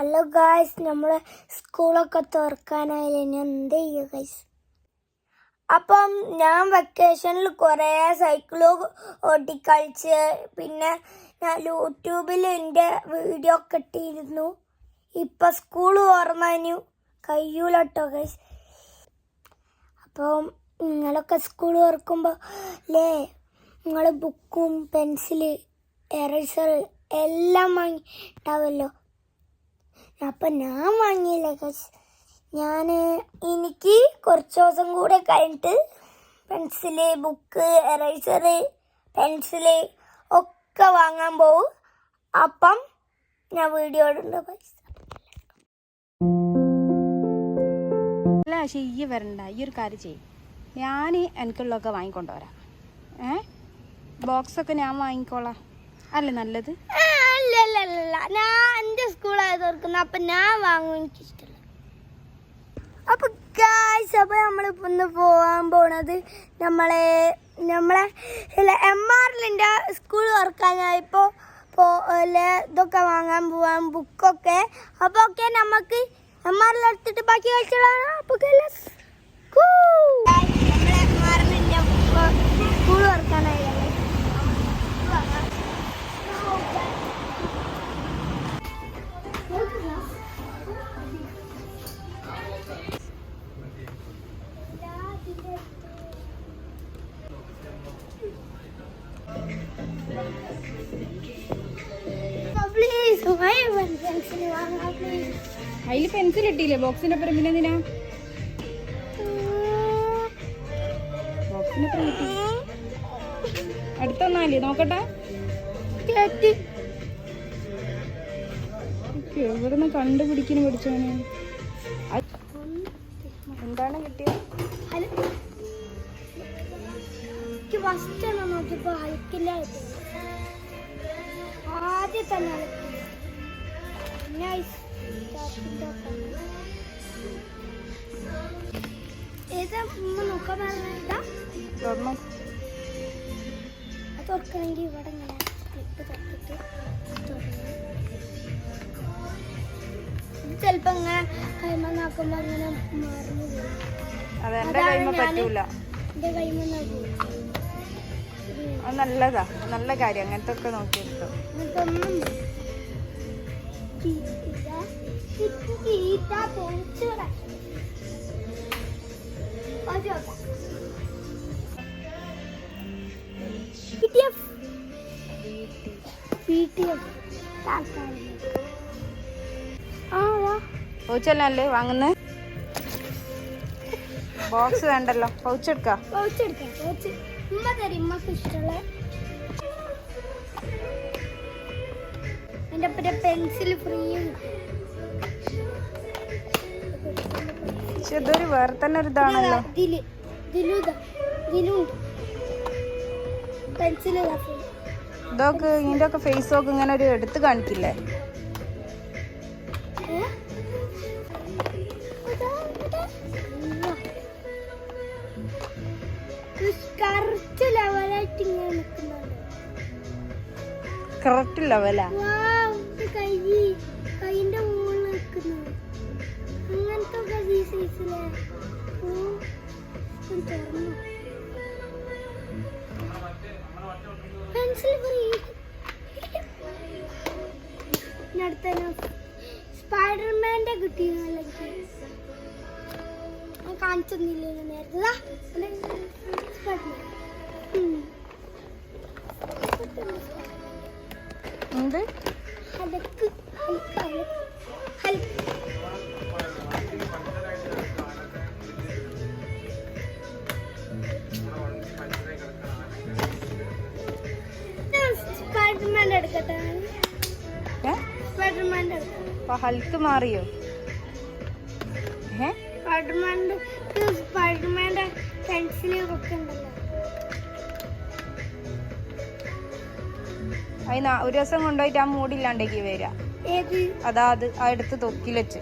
Hello guys നമ്മളെ സ്കൂളൊക്കെ തുറക്കാനായാലും ഇനി എന്ത് ചെയ്യുക ഗായ്സ് അപ്പം ഞാൻ വെക്കേഷനിൽ കുറേ സൈക്കിൾ ഓട്ടിക്കളിച്ച് പിന്നെ ഞാൻ യൂട്യൂബിൽ എന്റെ വീഡിയോ ഒക്കെ ഇട്ടിരുന്നു. ഇപ്പം സ്കൂൾ ഓർമ്മനു കഴിയൂലട്ടോ ഗൈസ് അപ്പം നിങ്ങളൊക്കെ സ്കൂൾ ഓർക്കുമ്പോൾ അല്ലേ നിങ്ങൾ ബുക്കും പെൻസിൽ എറേസർ എല്ലാം വാങ്ങിണ്ടാവുമല്ലോ അപ്പം ഞാൻ വാങ്ങിയില്ല ഗൈസ് ഞാൻ എനിക്ക് കുറച്ച് ദിവസം കൂടെ കഴിഞ്ഞിട്ട് പെൻസിൽ ബുക്ക് എറൈസറ് പെൻസിൽ ഒക്കെ വാങ്ങാൻ പോവും. അപ്പം ഞാൻ വീഡിയോ ഇടുന്നുണ്ട് അല്ല ചെയ്യ വരണ്ട ഈ ഒരു കാര്യം ചെയ്യും. ഞാൻ എനിക്കുള്ളതൊക്കെ വാങ്ങിക്കൊണ്ടുവരാം ഏ? ബോക്സൊക്കെ ഞാൻ വാങ്ങിക്കോളാം. അല്ലേ നല്ലത്? അല്ല ഞാൻ എന്റെ സ്കൂളായത് ഓർക്കുന്ന അപ്പം ഞാൻ വാങ്ങും എനിക്കിഷ്ടമല്ല അപ്പൊ ഗായ്സ് അപ്പൊ നമ്മളിപ്പോ ഒന്ന് പോവാൻ പോണത് നമ്മളെ നമ്മളെ എം ആറിലിന്റെ സ്കൂൾ തുറക്കാനായപ്പോൾ പോ ഇതൊക്കെ വാങ്ങാൻ പോവാൻ ബുക്കൊക്കെ അപ്പോൾ ഒക്കെ നമുക്ക് എം ആറിൽ എടുത്തിട്ട് ബാക്കി കഴിച്ചതാണ് അപ്പോൾ സ്കൂൾ തുറക്കാനായി. അതിൽ പെൻസിൽ ഇട്ടില്ലേ? ബോക്സിന്റെ ഒപ്പം പിന്നെ എന്തിനാ? ബോക്സിന്റെ നോക്കട്ടെ. കേട്ടി ഇവിടുന്ന് കണ്ടുപിടിക്കുന്നു പഠിച്ചവന്. എന്താണ് കിട്ടിയത്? ആദ്യത്തെ നൈസ് ഏതാ നോക്കാൻ പറഞ്ഞാ തുറന്നു അത് തുറക്കണമെങ്കിൽ ഇവിടെ ഇങ്ങനെ ക്ലിപ്പ് തുറത്തിട്ട് തുറന്നു ചിലപ്പോ ഇങ്ങനെ കൈമ നോക്കുമ്പോ അങ്ങനെ പോകും അത് എന്റെ കൈമ അത് നല്ലതാ നല്ല കാര്യം അങ്ങനത്തെ ഒക്കെ നോക്കിയെടുത്തു ഇതൊന്നും ചീത്ത ചീത്ത പൊളിച്ചൂടാ പൗച്ചല്ലേ വാങ്ങുന്ന? ബോക്സ് വേണ്ടല്ലോ. പൗച്ചെടുക്കാം. പൗച്ചെടുക്കാം പൗച്ച്. ഉമ്മ തരും ഉമ്മക്ക് ഇഷ്ടമുള്ള എന്റെ പിന്നെ പെൻസിൽ ഫ്രീയും പക്ഷെ ഇതൊരു വേറെ തന്നെ ഒരു ഇതാണല്ലോ. ഇതൊക്കെ ഇതിന്റെ ഒക്കെ ഫേസ് ഒക്കെ ഇങ്ങനെ ഒരു എടുത്ത് കാണിക്കില്ലേ? കറക്റ്റ് ലെവലാ സ്പൈഡർമാന്റെ കിട്ടിയെന്നല്ല ഞാൻ കാണിച്ചൊന്നുമില്ല നേരത്തെ. ഹൽക്ക് മാറിയോ? അതിന് ഒരു ദിവസം കൊണ്ടുപോയിട്ട് ആ മൂടില്ലാണ്ടേക്ക് വരാ. അതാത് അതാ അത് ആ എടുത്ത് തൊക്കിൽ വെച്ച്.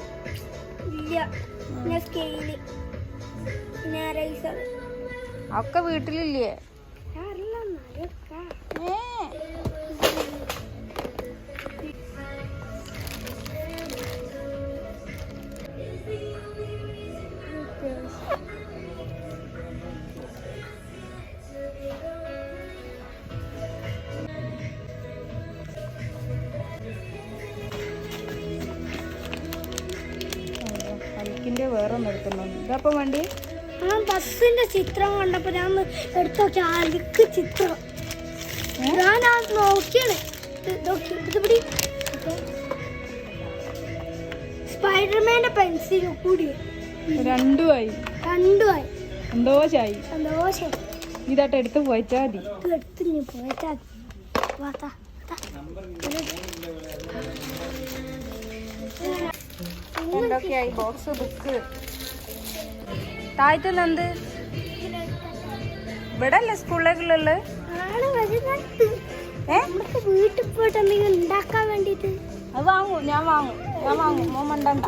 ഒക്കെ വീട്ടിലില്ലേ? അറിയില്ല വേറെ നിർത്തുന്നുണ്ട് അപ്പൊ ഇതപ്പം വണ്ടി? ആ ബസ്സിന്റെ ചിത്രം കണ്ടപ്പോ ഞാൻ ഒന്ന് എടുത്തു അഴുക്ക് ചിത്രം. ഞാൻ ആ നോക്കിയാണ്. സ്പൈഡർമാന്റെ പെൻസിൽ കൂടി. രണ്ടുമായി. രണ്ടുമായി. സന്തോഷായി. സന്തോഷം. ഇതായിട്ട് എടുത്ത് പോയച്ചാ മതി. എടുത്ത് പോയിട്ടാ വാത്താ എന്തൊക്കെയായി ബോക്സ് ബുക്ക് താഴ്ത്തുന്ന എന്ത് ഇവിടെ അല്ലേ സ്കൂളിലേക്കുള്ളത്? വീട്ടിൽ പോയിട്ട് എന്തെങ്കിലും ഉണ്ടാക്കാൻ വേണ്ടിട്ട് അത് വാങ്ങും ഞാൻ വാങ്ങും ഞാൻ വാങ്ങും മോൻ മണ്ടണ്ട.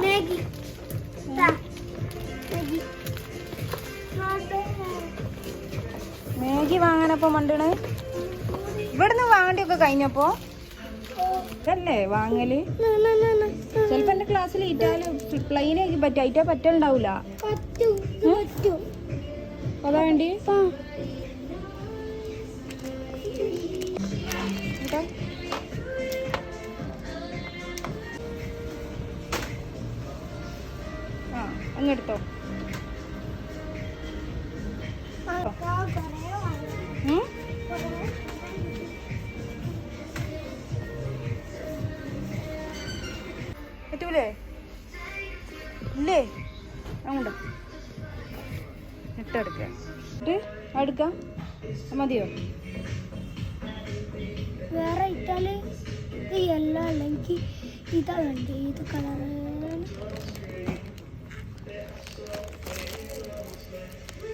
മാഗി വാങ്ങാനപ്പോ മണ്ടണ്? ഇവിടുന്ന് വാങ്ങണ്ടിയൊക്കെ കഴിഞ്ഞപ്പോ? ഇതല്ലേ വാങ്ങൽ? ചിലപ്പോ എന്റെ ക്ലാസ്സിൽ പ്ലെയിൻ ആക്കി പറ്റും അയിറ്റാ പറ്റലുണ്ടാവൂല. അതാ വേണ്ടി. ആ. അങ്ങെടുത്തോ പറ്റൂലേ? ഇല്ലേ? അങ്ങോട്ട്. ഇട്ടെടുക്ക. ഇട്ട് അടുക്കാം. മതിയോ? വേറെ ഇട്ടാൽ ഇത് എല്ലാം അല്ലെങ്കിൽ ഇതാ വേണ്ടി? ഇത് കളർ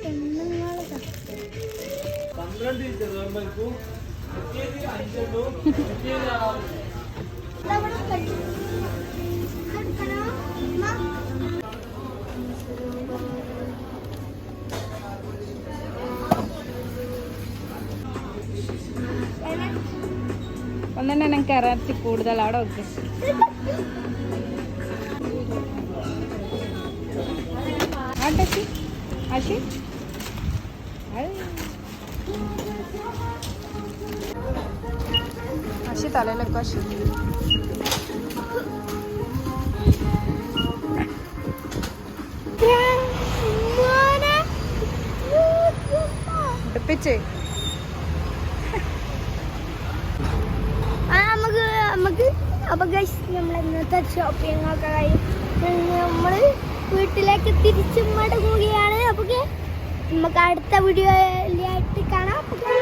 പെണ്ണുങ്ങളതാ ഒന്നെ എനിക്ക് ഇറച്ചി കൂടുതൽ അവിടെ ഒക്കെ ആട്ടച്ചി ആശി. ആശി തലയിലൊക്കെ ആശി. ഉടുപ്പിച്ച് ആ നമുക്ക് നമുക്ക് അപ്പൊ ഗൈസ് നമ്മൾ ഇന്നത്തെ ഷോപ്പിംഗ് ഒക്കെ കഴിയും നമ്മൾ വീട്ടിലേക്ക് തിരിച്ചു മടങ്ങുകയാണ് അപ്പൊ നമുക്ക് അടുത്ത വീഡിയോ ആയിട്ട് കാണാം. അപ്പൊ